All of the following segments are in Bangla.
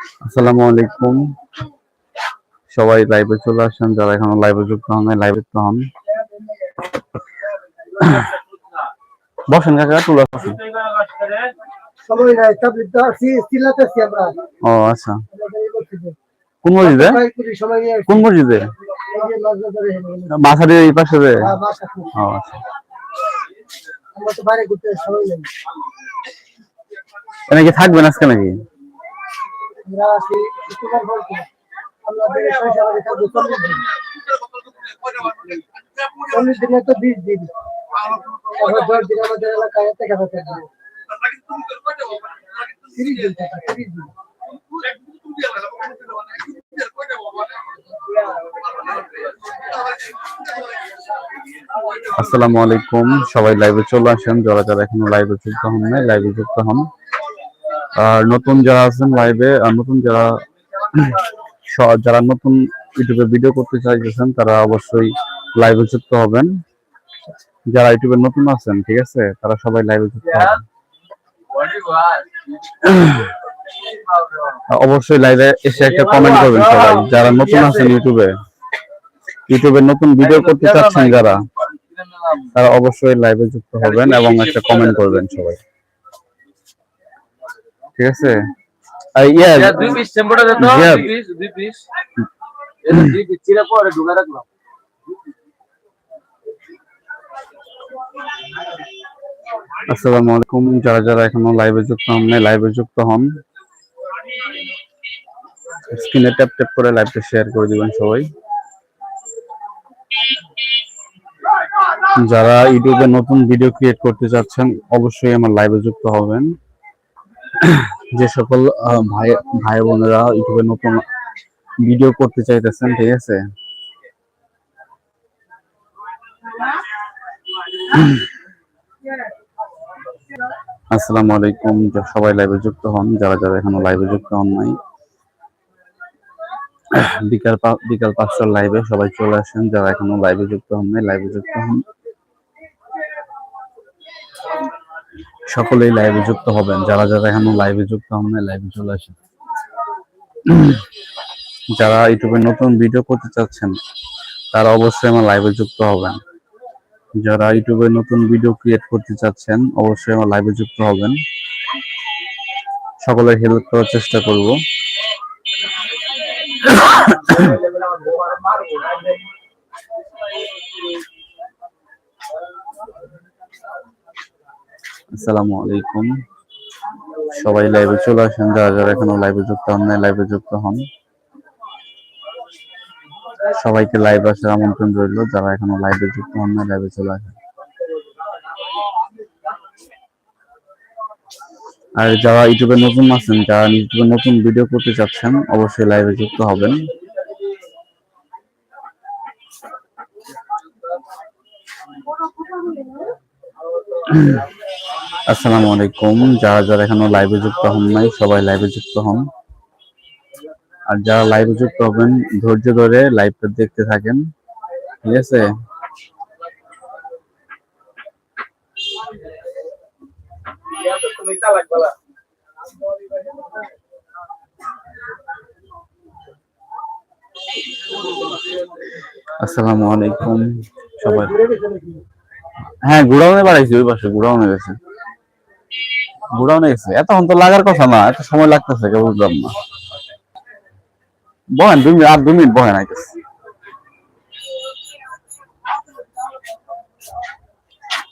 আসসালামু আলাইকুম। সবাই লাইভে চলে আসেন যারা এখনও লাইভে যুক্ত হন লাইভে যুক্ত হন। বসেন কাকা তুলা বসেন সময় নাই তাবলিগ তো আসি চিল্লাতেছি আমরা। ও আচ্ছা। কোন মসজিদে? কোন মসজিদে? এই পাশে? হ্যাঁ, ও আচ্ছা। আমরা তো বাইরে ঘুরতে সময় নেই। এখানে কি থাকবেন আজকে নাকি? বিশ দিন। আসসালামু আলাইকুম, সবাই লাইভে চলে আসেন। যারা যারা এখনও লাইভে যুক্ত হন নাই লাইভে যুক্ত হন। আর নতুন যারা আছেন লাইভে আর নতুন যারা যারা নতুন ইউটিউবে ভিডিও করতে চাইতেছেন, তারা অবশ্যই লাইভে যুক্ত হবেন। যারা ইউটিউবে নতুন আছেন, ঠিক আছে? তারা সবাই লাইভে যুক্ত হবেন। অবশ্যই লাইভে এসে একটা কমেন্ট করবেন সবাই, যারা নতুন আছেন ইউটিউবে। ইউটিউবে নতুন ভিডিও করতে চাচ্ছেন যারা, তারা অবশ্যই লাইভে যুক্ত হবেন এবং একটা কমেন্ট করবেন সবাই। ঠিক আছে? আর ইয়া দুই পিস টেম্পোটা দে তো. দুই পিস দুই পিস। দুই পিস চিরা পরে ঢুকা রাখলাম। আসসালামু আলাইকুম। যারা যারা এখনও লাইভে যুক্ত হন নাই লাইভে যুক্ত হন স্ক্রিনে ট্যাপ ট্যাপ করে লাইভটা শেয়ার করে দিবেন সবাই। যারা ইউটিউবে নতুন ভিডিও ক্রিয়েট করতে চাচ্ছেন অবশ্যই আমার লাইভে যুক্ত হবেন। যে সকল ভাই ভাই বোনেরা ইউটিউবে নতুন ভিডিও করতে চাইতেছেন, ঠিক আছে? আসসালামু আলাইকুম সবাই লাইভে যুক্ত হন, যারা যারা এখনও লাইভে যুক্ত হন নাই। বিকাল বিকাল পাঁচটার লাইভে সবাই চলে আসেন, যারা এখনও লাইভে যুক্ত হন নাই লাইভে যুক্ত হন। সকলেই লাইভে যুক্ত হবেন। যারা যারা এখনও লাইভে যুক্ত হন নাই লাইভে চলে আসেন। যারা ইউটিউবে নতুন ভিডিও করতে চাচ্ছেন, তারা অবশ্যই আমার লাইভে যুক্ত হবেন। যারা ইউটিউবে নতুন ভিডিও ক্রিয়েট করতে চাচ্ছেন, অবশ্যই আমার লাইভে যুক্ত হবেন। সকলের হেল্প করার চেষ্টা করব। আসসালামু আলাইকুম। সবাই লাইভে চলে আসেন, যারা যারা এখনও লাইভে যুক্ত হন নাই লাইভে যুক্ত হন। সবাইকে লাইভ আসার আমন্ত্রণ রইল, যারা এখনও লাইভে যুক্ত হন নাই লাইভে চলে আসেন। আর যারা ইউটিউবে নতুন আছেন, যারা ইউটিউবে নতুন ভিডিও করতে চাচ্ছেন, অবশ্যই লাইভে যুক্ত হবেন। আসসালামু আলাইকুম। যারা যারা এখনও লাইভে যুক্ত হন নাই, সবাই লাইভে যুক্ত হন। আর যারা লাইভে যুক্ত হবেন, ধৈর্য ধরে লাইভটা দেখতে থাকেন। ঠিক আছে? আসসালামু আলাইকুম সবাই। হ্যাঁ গুড়াউনে বাড়াইছি ওই পাশে গুড়াউনে গেছে গুড়াউনে গেছে এতক্ষণ তো লাগার কথা না, এত সময় লাগতেছে কে বুঝলাম না। বহেন, দুই মিনিট, আর দুই মিনিট বহেন আইতেছে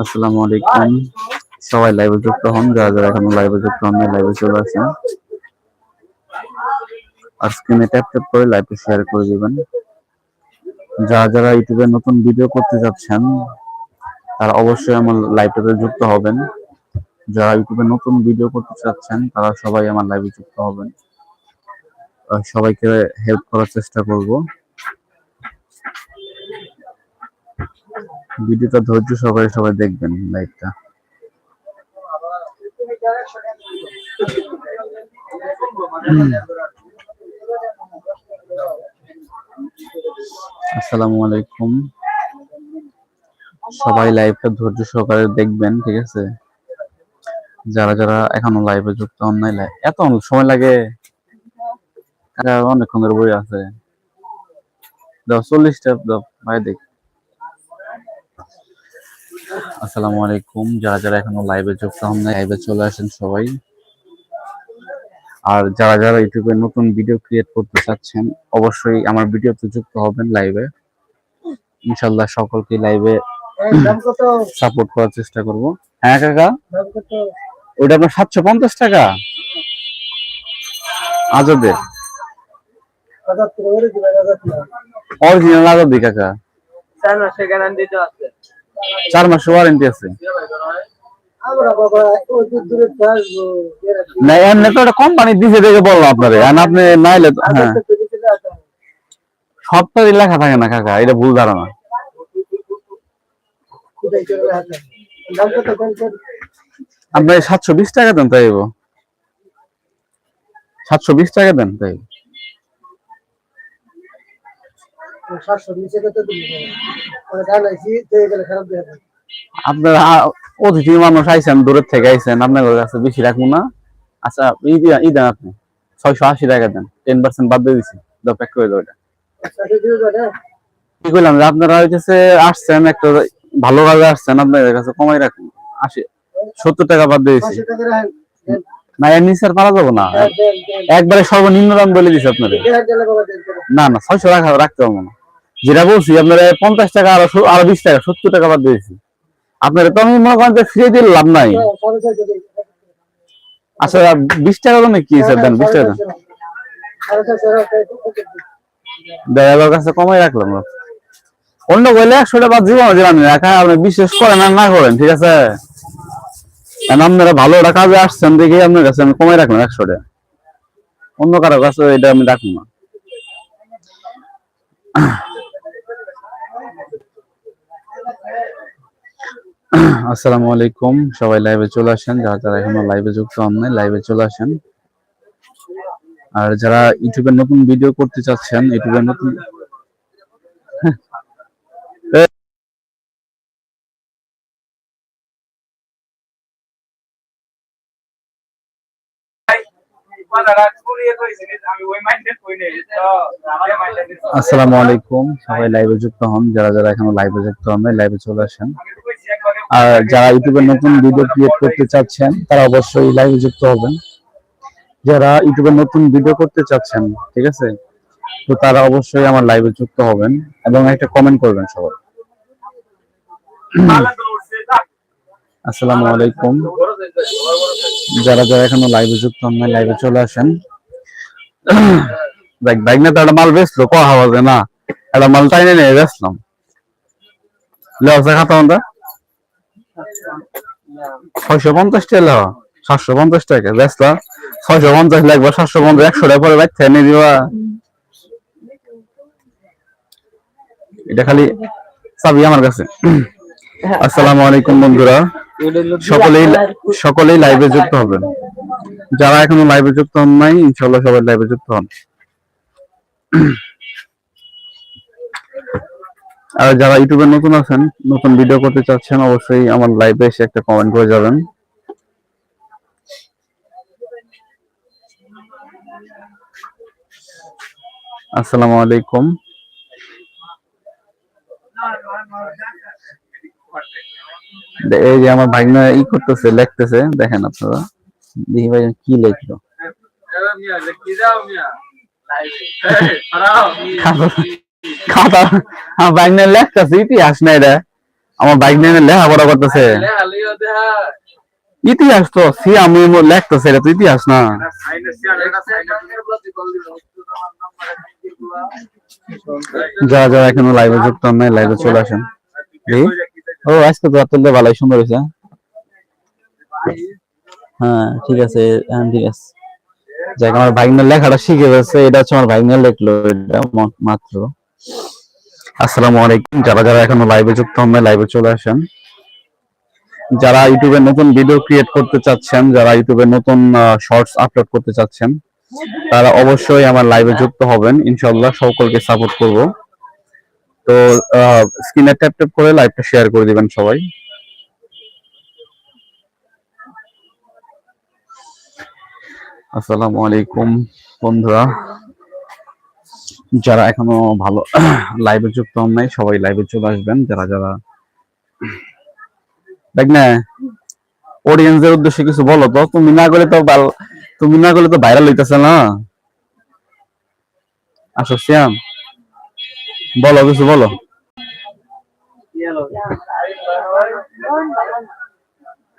আসসালামু আলাইকুম। সবাই লাইভে যুক্ত হন, যারা যারা এখনও লাইভে যুক্ত হন লাইভে চলে আসেন। আর স্ক্রিনে ট্যাপ ট্যাপ করে লাইভে শেয়ার করে দিবেন। যারা যারা ইউটিউবে নতুন ভিডিও করতে যাচ্ছেন, তারা অবশ্যই আমার লাইভটাতে যুক্ত হবেন। যারা ইউটিউবে নতুন ভিডিও করতে চাচ্ছেন, তারা সবাই আমার লাইভে যুক্ত হবেন। সবাইকে হেল্প করার চেষ্টা করব। ভিডিওটা ধৈর্য সহকারে সবাই দেখবেন লাইভটা আসসালামু আলাইকুম। সবাই লাইভটা ধৈর্য সহকারে দেখবেন, ঠিক আছে? যারা যারা এখনও লাইভে যুক্ত হন নাই এত সময় লাগে। কাকা অনেকক্ষণ ধরে বই আছে। দাও চল্লিশ টাপ দাও ভাই দেখ। আসসালামু আলাইকুম। যারা যারা এখনও লাইভে যুক্ত হন নাই লাইভে চলে আসেন সবাই। আর যারা যারা ইউটিউবে নতুন ভিডিও ক্রিয়েট করতে চাচ্ছেন অবশ্যই আমার ভিডিওতে যুক্ত হবেন লাইভে ইনশাল্লাহ সকলকে লাইভে সাপোর্ট করার চেষ্টা করব। হ্যাঁ কাকা? ওটা আপনার সাতশো পঞ্চাশ টাকা। আজবের অরিজিনাল আজবি কাকা। চার মাসের গ্যারান্টি তো আছে। চার মাস ওয়ারেন্টি আছে। না এমনি তো একটা কোম্পানি দিছে দেখে বললাম আপনারে। আর আপনি নাইলে হ্যাঁ। লেখা থাকে না কাকা। এটা ভুল ধারণা। কোথায় চলে হাজার দাম কত কম কর আপনি সাতশো বিশ টাকা দেন তাই সাতশো বিশ টাকা দেন তাই মানে আপনার অতিথি মানুষ আইছেন দূরের থেকে আইছেন আপনার কাছে বেশি রাখব না। আচ্ছা ই দেন আপনি। ছয়শো আশি টাকা দেন টেন পার্সেন্ট বাদ দিয়ে দিছি। দাও প্যাক করে দাও এটা। কি করলাম যে আপনারা হইতেছে আসছেন একটা ভালো কাজে আসছেন আপনাদের কাছে কমাই রাখুন। আশি সত্তর টাকা বাদ দিয়ে দেন না এর নিচে আর পারা যাব না। একবারে সর্বনিম্ন দাম বলে দিছি আপনাদের না না ছয়শো রাখা রাখতে পারব না। যেটা বলছি আপনার পঞ্চাশ টাকা আরও সো- আরও বিশ টাকা সত্তর টাকা বাদ দিয়েছি। আপনার তো আমি মনে করেন যে ফ্রি দিলে লাভ নাই। দিন। আচ্ছা বিশ টাকা দামে কি স্যার দেন বিশ টাকা ড্রাইভার কাছে কমাই রাখলাম। অন্য বলে একশো টাকা জীবন দিলাম না রাখা আপনি বিশ্বাস করেন আর না করেন ঠিক আছে? আপনারা ভালো একটা কাজে আসছেন দেখে আপনার কাছে আমি কমাই রাখলাম একশো টাকা অন্য কারও কাছে এটা আমি রাখব না। আসসালামু আলাইকুম, সবাই লাইভে চলে আসেন। যারা যারা এখনও লাইভে যুক্ত হন নাই লাইভে চলে আসেন। আর যারা ইউটিউবে নতুন ভিডিও করতে চাচ্ছেন, ইউটিউবে নতুন আমি ওই মাইন্ডে কই নেই তো আমার মাইন্ডে আসসালামু আলাইকুম। সবাই লাইভে যুক্ত হন। যারা যারা এখনও লাইভে যুক্ত হন লাইভে চলে আসেন। আর যারা ইউটিউবে নতুন ভিডিও ক্রিয়েট করতে চাচ্ছেন, তারা অবশ্যই লাইভে যুক্ত হবেন। যারা ইউটিউবে নতুন ভিডিও করতে চাচ্ছেন, ঠিক আছে? তো তারা অবশ্যই আমার লাইভে যুক্ত হবেন এবং একটা কমেন্ট করবেন সবাই। আসসালামু আলাইকুম। যারা যারা এখনও লাইভে যুক্ত হন লাইভে চলে আসেন। দেখ বাইক না তো একটা মাল বেচলো ক হাওয়াজে না। একটা মাল টাইনে নিয়ে বেচলাম। লেওয়া খাতা আমরা ছয়শো পঞ্চাশ টাকা লেওয়া সাতশো পঞ্চাশ টাকা বেচলা। ছয়শো পঞ্চাশ লাগবে সাতশো পঞ্চাশ একশো টাকা পরে বাইক থেকে নিয়ে দিবা। এটা খালি চাবি আমার কাছে। আসসালামু আলাইকুম বন্ধুরা। সকলেই সকলেই লাইভে যুক্ত হবেন। যারা এখনও লাইভে যুক্ত হন নাই ইনশাল্লাহ সবাই লাইভে যুক্ত হন। আর যারা ইউটিউবে নতুন আছেন, নতুন ভিডিও করতে চাচ্ছেন, অবশ্যই আমার লাইভে এসে একটা কমেন্ট করে যাবেন। আসসালামু আলাইকুম। এই যে আমার ভাগনা ই করতেছে, লিখতেছে, দেখেন আপনারা। দেখি ভাই কি লিখলো। খাতা আমার ভাগনা লেখতেছে, ইতিহাস না এটা আমার ভাগনা লেখাপড়া করতেছে। ইতিহাস তো সি আমি লেখতেছে এটা তো ইতিহাস না। যারা যারা এখনও লাইভে যুক্ত নাই লাইভে চলে আসেন। ও, আজকে তো তুলতে ভালোই সুন্দর হয়েছে হ্যাঁ ঠিক আছে হ্যাঁ ঠিক আছে। যাক, আমার ভাগ্নের লেখাটা শিখে গেছে এটা হচ্ছে আমার ভাগ্নের লেখলো, এটা মাত্র। আসসালামু আলাইকুম, যারা যারা এখনও লাইভে যুক্ত হন লাইভে চলে আসেন। যারা ইউটিউবে নতুন ভিডিও ক্রিয়েট করতে চাচ্ছেন, যারা ইউটিউবে নতুন শর্টস আপলোড করতে চাচ্ছেন, তারা অবশ্যই আমার লাইভে যুক্ত হবেন। ইনশাল্লাহ সকলকে সাপোর্ট করব। তো স্ক্রিনে ট্যাপ ট্যাপ করে লাইভটা শেয়ার করে দিবেন সবাই। আসসালামু আলাইকুম, বন্ধুরা। যারা এখনও ভালো লাইভে যুক্ত হন নাই, সবাই লাইভে চলে আসবেন। যারা যারা দেখ না অডিয়েন্সের উদ্দেশ্যে কিছু বলো তো। তুমি না গেলে তো তুমি না গেলে তো ভাইরাল হইতেছে না। আসো শ্যাম বলো, কিছু বলো।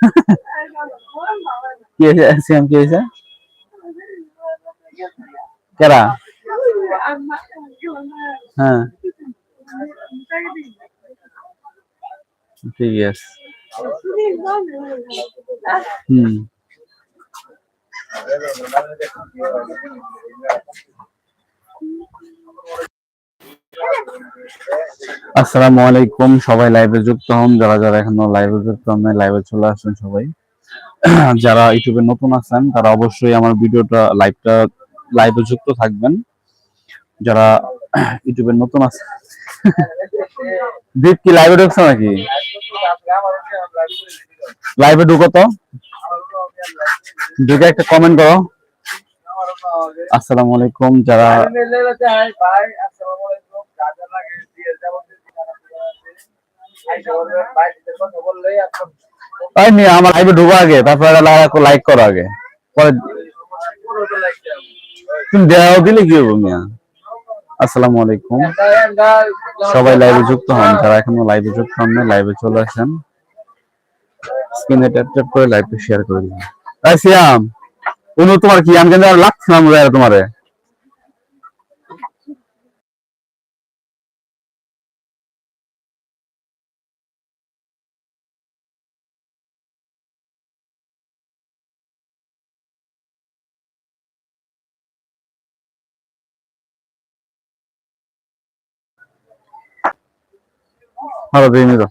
কি হয়েছে শ্যাম কি হয়েছে? কেরা? হ্যাঁ। ঠিক আছে। আসসালামু আলাইকুম, সবাই লাইভে যুক্ত হন। যারা যারা এখনও লাইভে যুক্ত হন লাইভে চলে আসেন সবাই। যারা ইউটিউবে নতুন আছেন, তারা অবশ্যই আমার ভিডিওটা লাইভটা লাইভে যুক্ত থাকবেন। যারা ইউটিউবে নতুন আছে দীপ কি লাইভে ঢুকছে নাকি? লাইভে ঢুকো তো। ঢুকে একটা কমেন্ট করো। আসসালামু আলাইকুম, যারা আমার লাইভে ঢুকো আগে, তারপরে লাইক করো আগে। পরে তুমি দেওয়া দিলে কি মিয়া? আসসালামু আলাইকুম। সবাই লাইভে যুক্ত হন। এখনও যুক্ত হন না চলে আসেন। স্ক্রিনে ট্যাপ শেয়ার করে তোমার কি আমি রে তোমারে? ভালো দিয়ে নিল।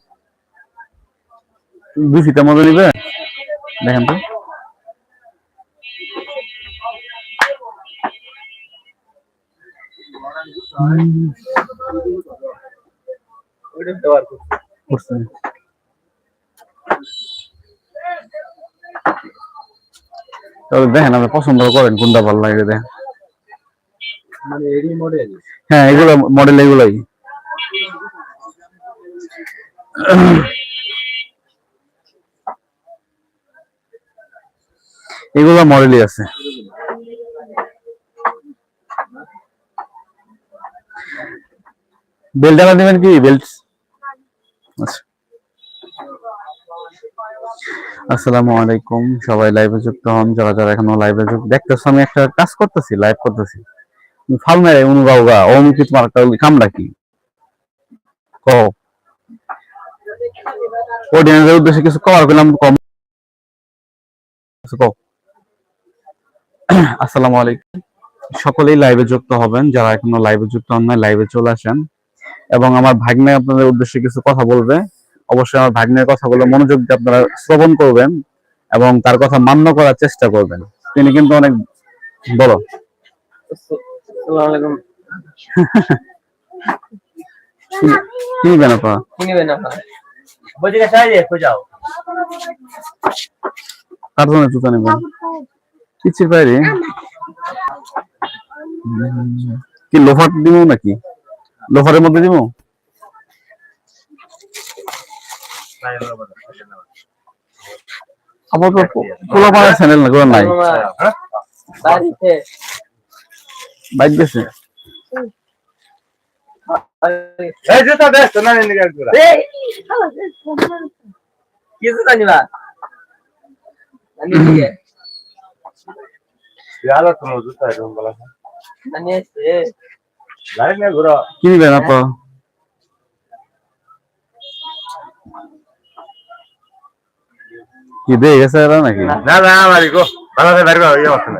দুই মতো নিবে? দেখেন তো। দেখেন আপনি পছন্দ করেন কোনটা ভালো লাগে দেখেন। মানে হ্যাঁ এগুলো মডেল এগুলোই। এগুলো মডেলই আছে। বেল্ট আলা দিবেন কি? বেল্ট? আচ্ছা। আসসালামু আলাইকুম। সবাই লাইভে যুক্ত হন, যারা যারা এখনও লাইভে যুক্ত দেখতেছো, আমি একটা কাজ করতেছি লাইভ করতেছি। ফাল মেরে উনু গাওগা অমুক কি তোমার কামড়া কি? কো অডিয়েন্সের উদ্দেশ্যে কিছু কভার করলাম কম। আসসালামু আলাইকুম। সকলেই লাইভে যুক্ত হবেন যারা এখনও লাইভে যুক্ত হন না লাইভে চলে আসেন। এবং আমার ভাগ্নে আপনাদের উদ্দেশ্যে কিছু কথা বলবে। অবশ্যই আমার ভাগ্নের কথাগুলো মনোযোগ দিয়ে আপনারা শ্রবণ করবেন এবং তার কথা মান্য করার চেষ্টা করবেন। তিনি কিন্তু অনেক বড়। কি আপনারা বলছি কে সাইজে খোঁজাও জুতা বাইরে কি লোফার দিব নাকি? লোফারের মধ্যে দিব আপাতত পোলা পাড়ার চ্যানেল না করে নাই। বাড়িতে বাইক গেছে? এই জুতা ব্যস্ত না নিয়ে একবার এই কি জুতা নিবা আমি নিয়ে ইয়ালা তোমার জুতা একদম বলা আমি এসে লাইন না ঘুরো কি নিবেন আপা কি দে গেছে নাকি না না মারি গো ভালো করে বাড়ি বাড়ি আসলে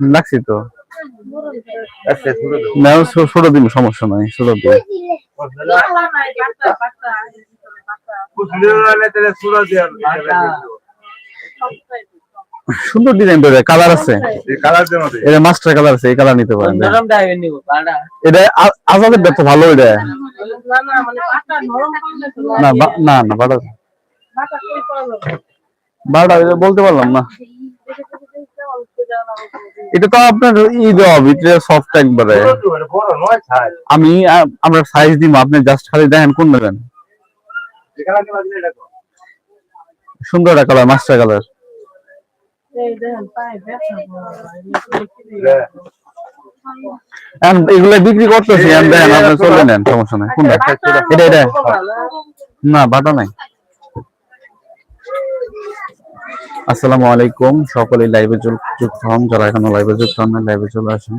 লাগছি তো? দিন সমস্যা নাই ছোট দিন। সুন্দর ডিজাইন তো কালার আছে। এটা মাস্টার কালার আছে এই কালার নিতে পারেন। এটা আজাদের তো ভালো এটা। না, না, না বাটা এটা বলতে পারলাম না। এটা তো আপনার ই দেওয়া ভিতরে সফট একবারে। আমি আমরা সাইজ দিব আপনি জাস্ট খালি দেখেন কোন নেবেন সুন্দর একটা কালার মাস্টার কালার এগুলো বিক্রি করতেছি না, বাটা নাই। আসসালামু আলাইকুম। সকলে লাইভে যুক্ত হন। যারা এখনও লাইভে যুক্ত হন লাইভে চলে আসেন।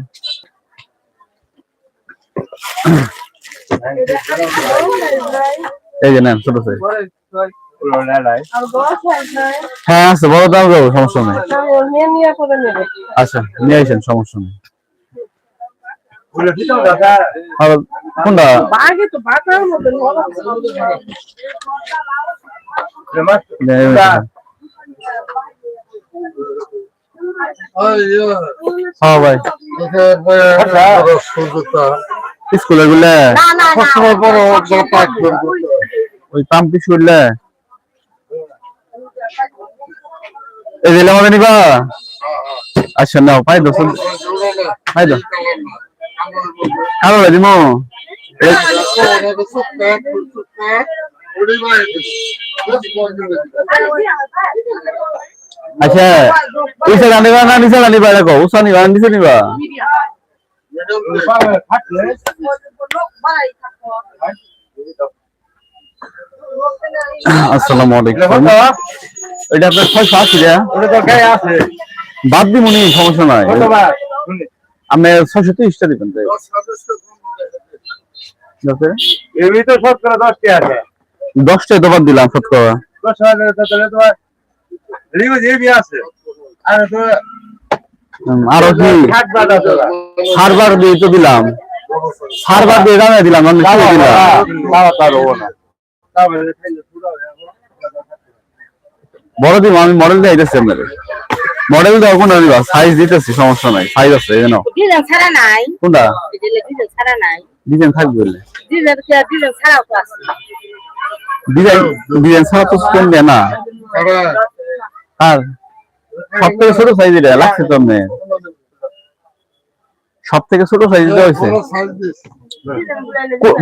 এই যে নেন ছোট সাইজ। নাই? হ্যাঁ আছে বড় দাম যাব সমস্যা নেই। আচ্ছা নিয়ে আসেন সমস্যা নেই। কোনটা? হ্যাঁ ভাই স্কুলেরগুলা ওই পাম্পি শুনলে এই দিলে আমাদের নিবা আচ্ছা নাও পাই দো পাই দো কালো দিমো আচ্ছা ইসে নিবা না নিচে নিবা দেখো উষা নিবা নিবা। আসসালামু আলাইকুম। এটা আপনার ছয়শো আশি গায়ে আছে। বাদ দিব নি সমস্যা নাই। আপনি ছয়শো তিরিশটা দিবেন এমনি তো শতকরা দশটি আছে। দশটায় বাদ দিলাম শতকরা আর কি। সারবার দিয়ে তো দিলাম। সারবার দিয়ে দামে দিলাম আমি। বড় দিব আমি মডেল দিয়ে দিতেছি আপনাদের। মডেল দেওয়া কোনটা দিবা? সাইজ দিতেছি সমস্যা নাই। সাইজ আছে এই ডিজাইন ছাড়া নাই। কোনটা? ডিজাইন ছাড়া নাই। ডিজাইন থাকবে ডিজাইন ডিজাইন ছাড়াও তো আছে। ডিজাইন ডিজাইন ছাড়া তো না। আর সব থেকে ছোট সাইজ এটা লাগছে তো আপনি সব থেকে ছোট সাইজ দেওয়া হয়েছে।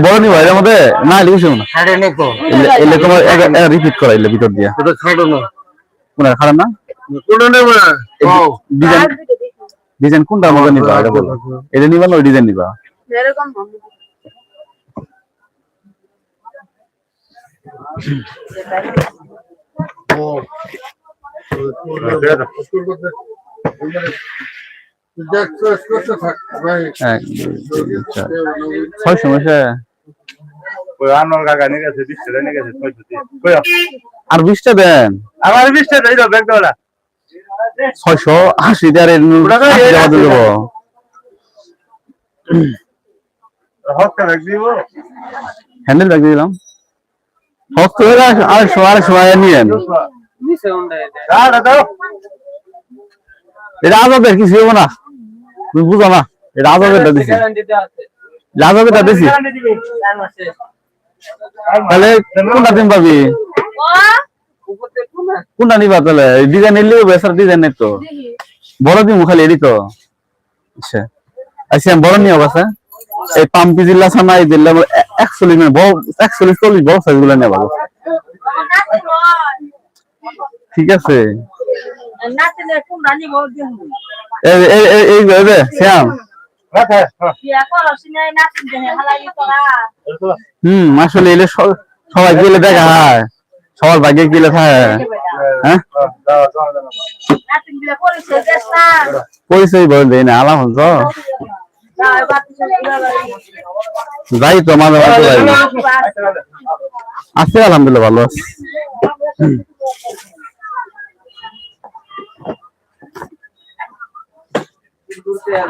বড় নিবা এর মধ্যে না লিখেছি না। এলে- তোমার রিপিট করা এলে ভিতর দিয়া। কোন খারাপ না? ডিজাইন ডিজাইন কোনটা আমাকে নিবা এটা বলো। এটা নিবা না ওই ডিজাইন নিবা। এরকম এক দুই তিন চার ছয় সমস্যা ওই আনোয়ার কাকা নিয়ে গেছে বিশ টাকা নিয়ে গেছে ছয়শো দিয়ে। আর বিশটা দেন আমার বিশ টাকা এই ব্যাগ দাও ছয়শো আশি দিব হ্যান্ডেল ব্যাগ দিলাম হস্ত হয়ে আড়াইশো আড়াইশো টাকা নিয়েন। এটা আজাদের কিছু হব না। তুমি বুঝো না এটা আজাদেরটা দিছি। আজাদেরটা দিছি। তাহলে কোনটা দিন পাবি? কোনটা নিবা তাহলে? ডিজাইন এলে বেসার ডিজাইন তো। বড় দিমু খালি এডি তো। আচ্ছা। আচ্ছা বড় নিয়ে বাসা এই পাম্পি জিল্লা সানা এই জিল্লা একচল্লিশ মানে বড় একচল্লিশ, চল্লিশ বড় সাইজগুলো ঠিক আছে। হুম এলে সবাই গেলে দেখা হয়। সবার ভাগ্যে গেলে থাকে। হ্যাঁ? পরিচয় বলে দেয় না, আলাম যাই তো মাঝে মাঝে যাই। আচ্ছা, দাও। আছে আলহামদুলিল্লাহ ভালো আছে। ঘুরতে আর